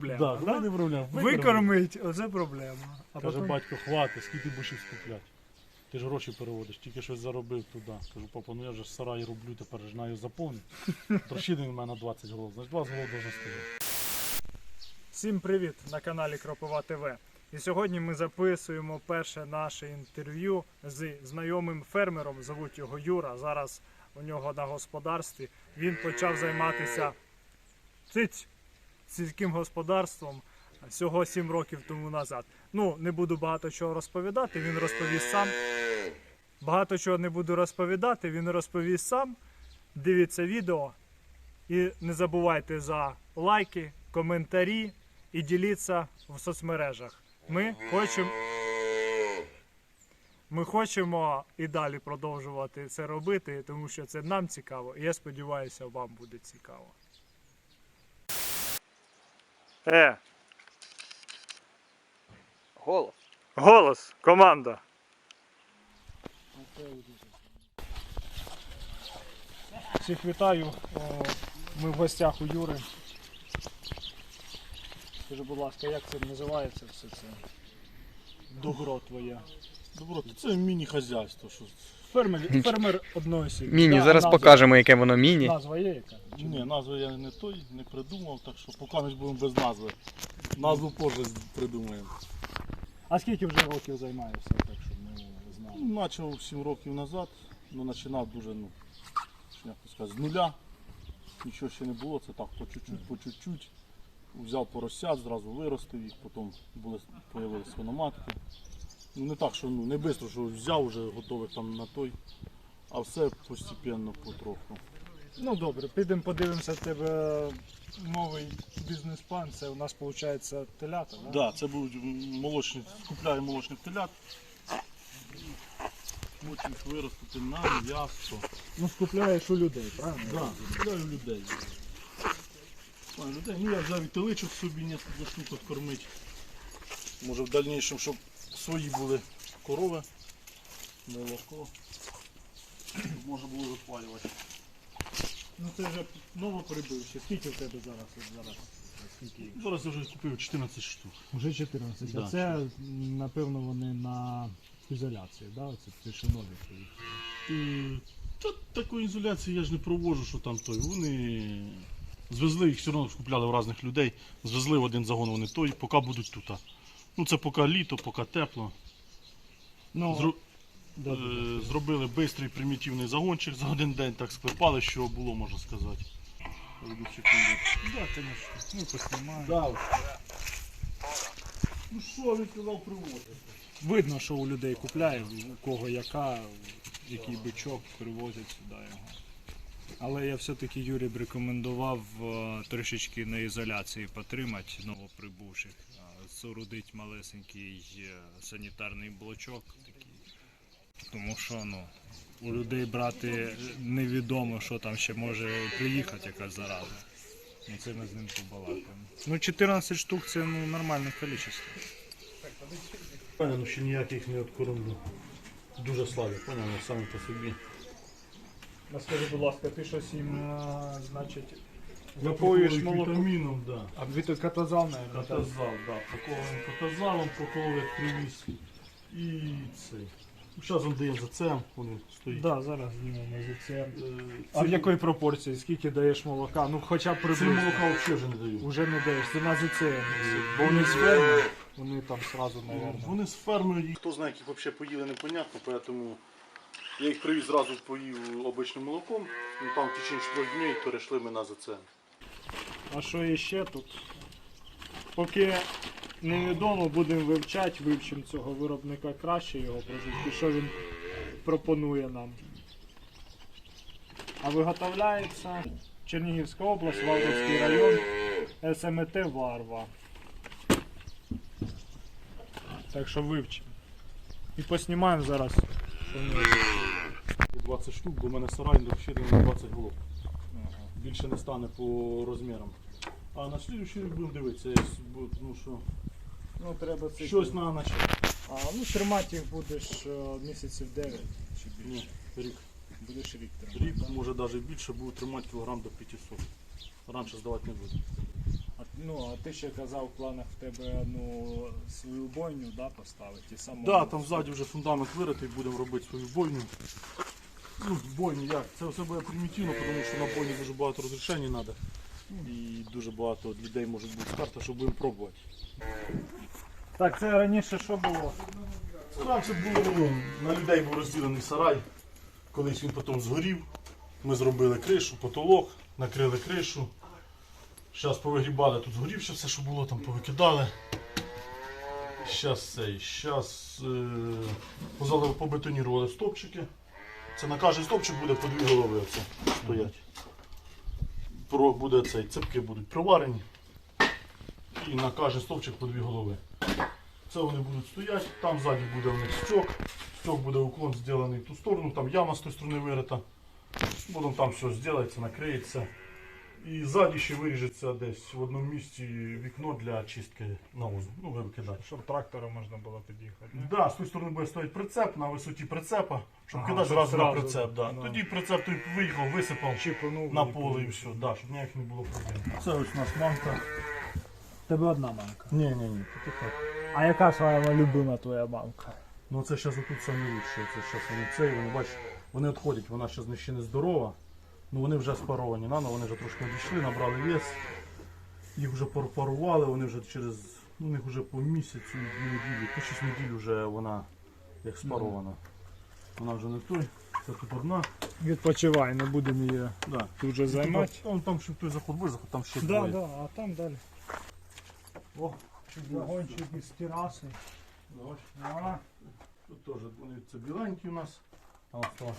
проблема. Да, да? не проблема. Викормить, оце проблема. А Каже, потім... батько, хвати, скільки будеш їх скупляти? Ти ж гроші переводиш, тільки щось заробив туди. Кажу, папа, ну я вже ж сарай роблю, тепер ж знаю заповнити. Трощини в мене 20 голов, значить 20 голов должно стояти. Всім привіт на каналі Кропова ТВ. І сьогодні ми записуємо перше наше інтерв'ю з знайомим фермером. Зовуть його Юра. Зараз у нього на господарстві. Він почав займатися циць сільським господарством всього 7 років тому назад. Ну, не буду багато чого розповідати, він розповість сам. Багато чого не буду розповідати, він розповість сам. Дивіться відео. І не забувайте за лайки, коментарі і діліться в соцмережах. Ми хочемо. Ми хочемо і далі продовжувати це робити, тому що це нам цікаво, і я сподіваюся, вам буде цікаво. Е, Голос. голос, команда. Всіх вітаю. Ми в гостях у Юри. Скажи, будь ласка, як це називається все це? Добро твоє. Добро, це міні-хазяйство. Що... Фермер, фермер одної сім'ї. Міні, Да, зараз назва- покажемо, яке воно міні. Назва є яка? Чи Ні, назву я не той, не придумав, так що поки ми ж будемо без назви. Назву позже придумаємо. А скільки вже років займаєшся, так щоб ми знали? Ну, Почав 7 років назад, ну починав дуже, ну, як то сказати, з нуля. Нічого ще не було, це так по чуть-чуть, по чуть-чуть. Взяв поросят, зразу виростив їх, потім були, появилися свиноматки. Ну не так, що ну, не швидко, що взяв вже готових там на той, а все постепенно, потроху. Ну добре, підемо подивимося в тебе новий бізнес-план. Це у нас виходить телята, да? Да, це будуть молочні, купляю молочних телят. Їх виростити на м'ясо. Ну скупляєш у людей, правильно? Да, купляю людей. Купляю людей. Ну я взяв і теличок собі несколько штук откормити. Може в дальнішому, щоб свої були корови, молоко. Можна було випалювати. Ну це вже ново прибив ще. Скільки в тебе зараз? от зараз? Скільки? Зараз я вже купив 14 штук. Уже 14. Да. А це, напевно, вони на ізоляції, да? Це ті, що нові. Е, Та такої ізоляції я ж не проводжу, що там той. Вони звезли їх все одно купляли в різних людей. Звезли в один загон вони той, поки будуть тут. Ну це поки літо, поки тепло. Ну, Зру- да, да, е, Зробили швидкий примітивний загончик за один день, так склепали, що було, можна сказати. Одну секунду. да, конечно. Ну, поснімаємо. Да. Ну що він казав привозити? Видно, що у людей купляє, у кого яка, який бичок привозять сюди його. Але я все-таки Юрі б рекомендував е, трішечки на ізоляції потримати новоприбувших. Е, Соорудить малесенький е, санітарний блочок такий. Тому що ну, у людей брати невідомо, що там ще може приїхати якась зараза. Ну, це ми з ним побалакаємо. Ну 14 штук це ну, нормальне кількість. Паня, ну ще ніяких не откормлю. Дуже слабі, поняли, самі по собі. А скажи, будь ласка, ти щось їм, значить, Напоюєш молоко? вітаміном, да. А від катазал, наверное? Катазал, да, пакованим катазалом, проколов привіз. І цей. Зараз він дає за це, вони стоїть. Да, зараз знімемо за це. Е, А в якої пропорції? Скільки даєш молока? Ну хоча б Це приблизно. молока взагалі вже не даю. Уже не даєш, це на ЗЦ. Бо вони з ферми, вони там сразу, наверное. Вони з фермою, їх- хто знає, яких взагалі поїли, непонятно, тому я їх привіз зразу поїв обичним молоком, ну там в течение 4 днів перейшли ми на ЗЦ. А що іще тут? Поки невідомо, будемо вивчати, вивчимо цього виробника краще його продукти, що він пропонує нам. А виготовляється Чернігівська область, Валдовський район, СМТ Варва. Так що вивчимо. І поснімаємо зараз. що в нього. 20 штук, бо в мене сарай розширений на 20 голов. Більше не стане по розмірам. А на слідуючий рік будемо дивитися, ну, що, Ну, треба це. щось на начать. А, ну, тримати їх будеш е, місяців 9 чи більше. Ні, рік. Будеш рік тримати. Рік, може навіть більше, буду тримати кілограм до 500. Раніше здавати не буду. А, Ну, а ти ще казав, в планах в тебе ну, свою бойню да, поставити. Саму. Да, там ззаді вже фундамент виритий, будемо робити свою бойню. Ну, бойню як? Це все буде примітивно, тому що на бойні дуже багато розрішень треба. І дуже багато людей може бути карта, що будемо пробувати. Так, це раніше що було? Раніше було ну, на людей був розділений сарай. Колись він потім згорів. Ми зробили кришу, потолок, накрили кришу. Зараз повигрібали, тут згорівше все, що було, там повикидали. Зараз цей, зараз е, побетонірували стовпчики. Це на кожен стовпчик буде по дві голови оце стоять. Буде цей, цепки будуть приварені. І на кожен стовпчик по дві голови. Це вони будуть стояти, там ззаді буде в них стьок. Стьок буде уклон зроблений в ту сторону, там яма з тої сторони вирита. Будемо там все зробиться, накриється. І ззаді ще виріжеться десь в одному місці вікно для чистки навозу. Ну, викидати. Щоб трактором можна було під'їхати. ні? Да, з тої сторони буде стояти прицеп на висоті прицепа, щоб Ага, кидати щоб зразу на зразу, прицеп. Да. ну. Тоді прицеп той виїхав, висипав Чіпанув на і поле і все, да, щоб ніяких не було проблем. Це ось наш мамка. Тебе одна мамка. Ні, ні, ні. А яка своя любима твоя мамка? Ну це зараз отут саме лучше. Це зараз вони цей, вони бачиш, вони відходять, вона зараз ще не здорова. Ну вони вже спаровані нано, вони вже трошки відійшли, набрали вес. Їх вже парували, вони вже через, ну у них вже по місяцю, дві неділі, по 6 неділь вже вона як спарована. Вона вже не той, це тут одна. Відпочивай, не будемо її Да. тут же займати. Там, там ще той заход визаход, там ще Да, двоє. да, а там далі. О, Вагончик із тераси. давай. А, Тут теж вони це біленькі у нас. Осталось.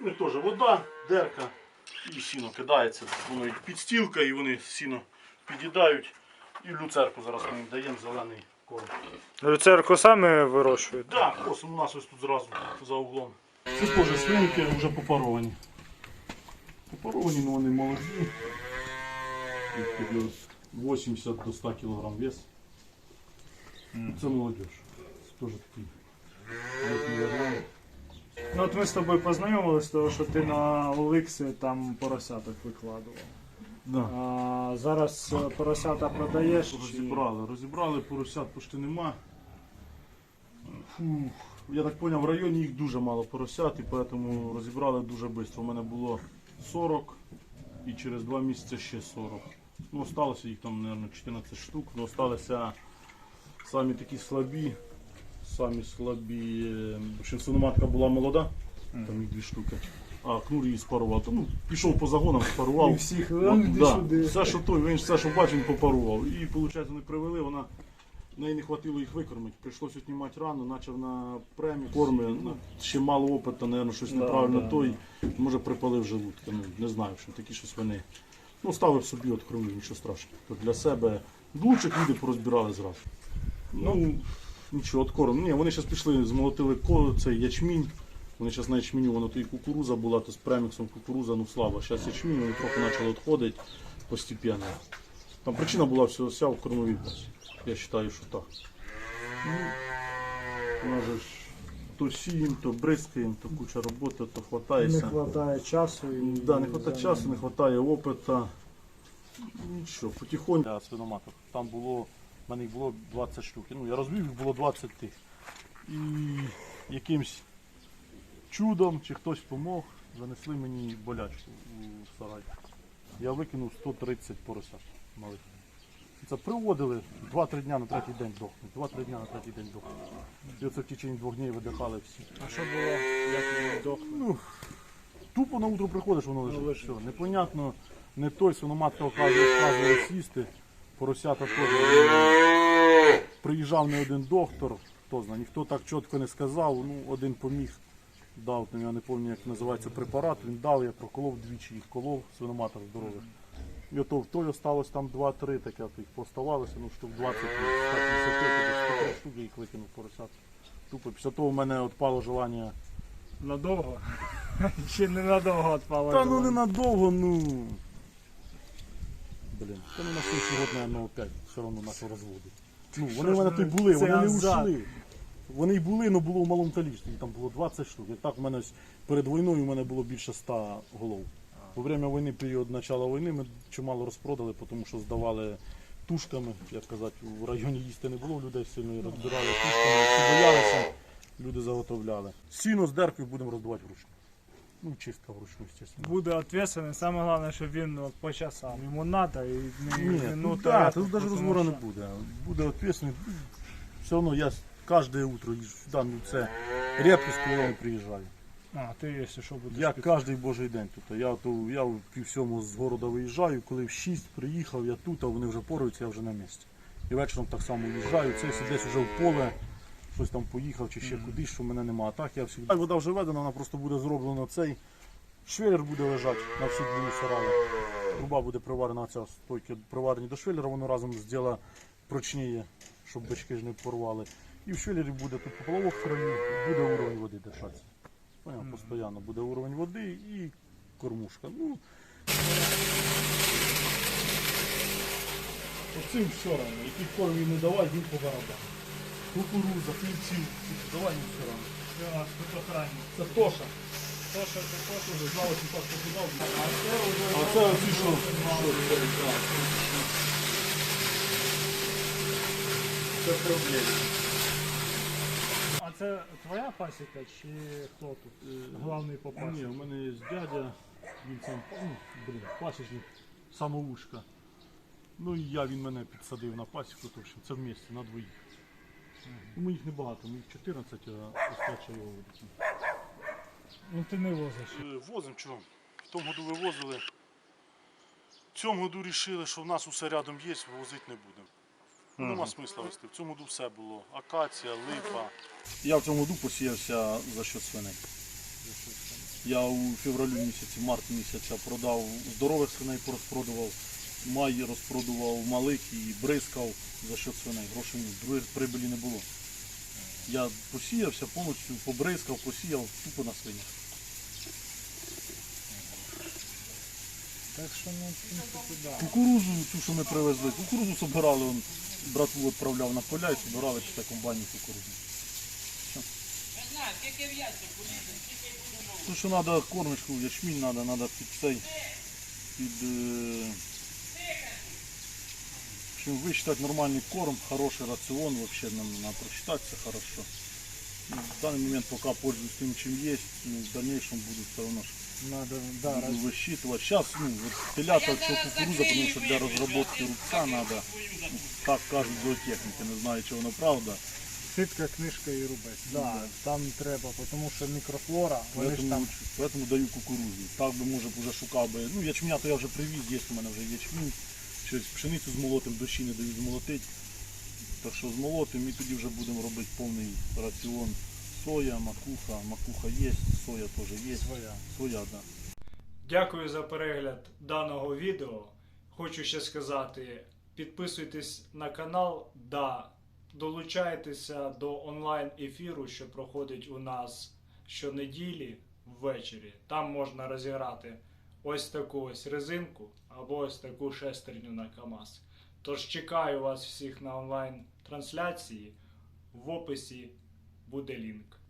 Ну і теж вода, дерка і сіно кидається. Воно і підстілка, і вони сіно під'їдають. І в люцерку зараз ми їм даємо зелений корм. Люцерку самі вирощують? Так, да, ось у нас ось тут зразу за углом. Це теж свинки вже попаровані. Попаровані, але вони молоді. 80 до 100 кг вес. Це молодіж. Це теж такий. Ну от ми з тобою познайомилися, тому що ти на Оликсі там поросяток викладував. Да. А зараз е, поросята продаєш? чи- Розібрали, розібрали, поросят почти нема. Фух. Я так зрозумів, в районі їх дуже мало поросят, і тому розібрали дуже швидко. У мене було 40 і через 2 місяці ще 40. Ну, осталося їх там, мабуть, 14 штук, але осталися самі такі слабі. Самі слабі. В була молода, там їх дві штуки. А кнур її спарував. Тому пішов по загонам, спарував. І всіх Ну, да. сюди. Все, що той, він все, що бачив, він попарував. І виходить, вони привели, вона неї не хватило їх викормити. Прийшлося знімати рану, почав на премію корми. Ну, ще мало опиту, мабуть, щось неправильно да, той. Може припалив желудки. Ну, не знаю, що такі щось вони. Ну, ставив собі от кормив, нічого страшного. Для себе блучок люди порозбирали зразу. Ну, нічого, от корм. Ні, вони зараз пішли, змолотили цей ячмінь. Вони зараз на ячменю, воно то і кукуруза була, то з преміксом кукуруза, ну слабо. Зараз ячмінь, вони трохи почали відходити постепенно. Там причина була всього вся в кормовій базі. Я вважаю, що так. Ну, у нас же ж то сіємо, то бризкаємо, то куча роботи, то Не вистачає часу і. Да, не вистачає часу, не вистачає опиту. Нічого, потихоньку. Я свиноматок. Там було, в мене їх було 20 штук. Ну, я розвів, їх було 20 тих. І якимсь чудом чи хтось помог, занесли мені болячку у сарай. Я викинув 130 поросят малих. Це приводили 2-3 дня на третій день дохнуть. 2-3 дня на третій день дохнуть. І оце в течение двох днів видихали всі. А що було? Як вдохло? Ну, тупо на утро приходиш, воно лежить. лежить. Все, непонятно, не той, свиноматка вказує, вказує сісти, поросята теж. Приїжджав не один доктор, хто знає, ніхто так чітко не сказав, ну один поміг, дав, я не пам'ятаю, як називається препарат, він дав, я проколов двічі їх колов, свиноматок здорових. І ото в той осталось там 2-3, таке от їх поставалося, ну штук 20, 150, 103 штук я їх викинув поросят. Тупо після того в мене відпало желання Надовго? Чи не надовго відпало? Та ну ненадовго, ну. Блін, та ну на год, наверное, опять все одно нашого розводу. Ну, вони в мене тут ну, були, вони не ушли. Вони й були, але було в малому кількості. Там було 20 штук. Як так, у мене ось перед війною у мене було більше 100 голов. Во время війни, період початку війни, ми чимало розпродали, тому що здавали тушками, як казати, в районі їсти не було, людей сильно розбирали тушками, всі боялися, люди заготовляли. Сіно з деркою будемо роздавати вручну. Ну, чистка вручну, звісно. Буде відповідальний. Саме головне, щоб він от, по часам. Йому треба і не Ні, ну, да, тут навіть що- не буде. Буде відповідальний. Все одно я кожне утро їжджу сюди, ну це рідкість, коли я приїжджаю. А, ти, якщо що, будеш Я кожен божий день тут. Я, то, я в пів сьому з города виїжджаю, коли в 6 приїхав, я тут, а вони вже поруються, я вже на місці. І вечором так само виїжджаю, це десь вже в поле, щось там поїхав чи ще кудись, що мене немає. Так я всі. Вода вже ведена, вона просто буде зроблена цей. Швеллер буде лежати на всю длину сараю. Труба буде приварена, ця стойки приварені до швеллера, воно разом зробила прочніє, щоб бички ж не порвали. І в швеллері буде тут поплавок в краю, буде уровень води держатися. Поняв, постійно буде уровень води і кормушка. Ну, Оцим все одно, який корм не давай, він по барабану. Кукуруза, хлібців, давай їм все. Це Тоша. То, що ти хочеш, Уже знали, що так покидав. А це оці що? Це проблема. А це твоя пасіка чи хто тут? Главний по Ні, у мене є дядя, він сам ну, блін, пасічник, самоушка. Ну і я, він мене підсадив на пасіку, то що це в місті, на двоїх. Ну, Ми їх небагато, ми їх 14, а остача його вулиці. Ну ти не возиш. Возимо чого? В тому году вивозили. В цьому году вирішили, що в нас усе рядом є, вивозити не будемо. Ну, Нема смисла вести. В цьому году все було. Акація, липа. Я в цьому году посіявся за счет свиней. Я у февралю місяці, март місяця продав здорових свиней, порозпродував, май розпродував малих і бризкав за счет свиней. Грошей ні, другої прибилі не було. Я посіявся повністю, побризкав, посіяв тупо на свинях. Так що ну, в принципі, да. Кукурузу, ту, що ми привезли, кукурузу собирали, он, братву відправляв на поля і собирали чи на комбайні кукурузу. Ну що треба кормочку, ячмінь треба, треба під цей, під, е, общем, висчитати нормальний корм, хороший раціон, вообще нам надо прочитатися хорошо. Ну, В даний момент поки пользуюсь тим, чим є, ну, в дальнейшем буду все одно ж Надо, да, раз... буду высчитывать. Сейчас, ну, вот телята, что кукуруза, потому что для разработки рубца надо, ну, так кажуть зоотехніки, не знаю, чи воно правда. Ситка, книжка і рубець. Да, там треба, тому що мікрофлора, вони ж Поэтому, там. лучше, поэтому даю кукурузу. Так би, може, б вже шукав би. Ну, ячменя то я вже привіз, є у мене вже ячмінь. Щось пшеницю змолотим, дощі не дають змолотити. Так що змолотим і тоді вже будемо робити повний раціон. Соя, макуха, макуха є, соя теж є. Своя. Соя, да. Дякую за перегляд даного відео. Хочу ще сказати, підписуйтесь на канал, да, долучайтеся до онлайн ефіру, що проходить у нас щонеділі ввечері. Там можна розіграти ось таку ось резинку або ось таку шестерню на КАМАЗ. Тож чекаю вас всіх на онлайн трансляції. В описі буде лінк.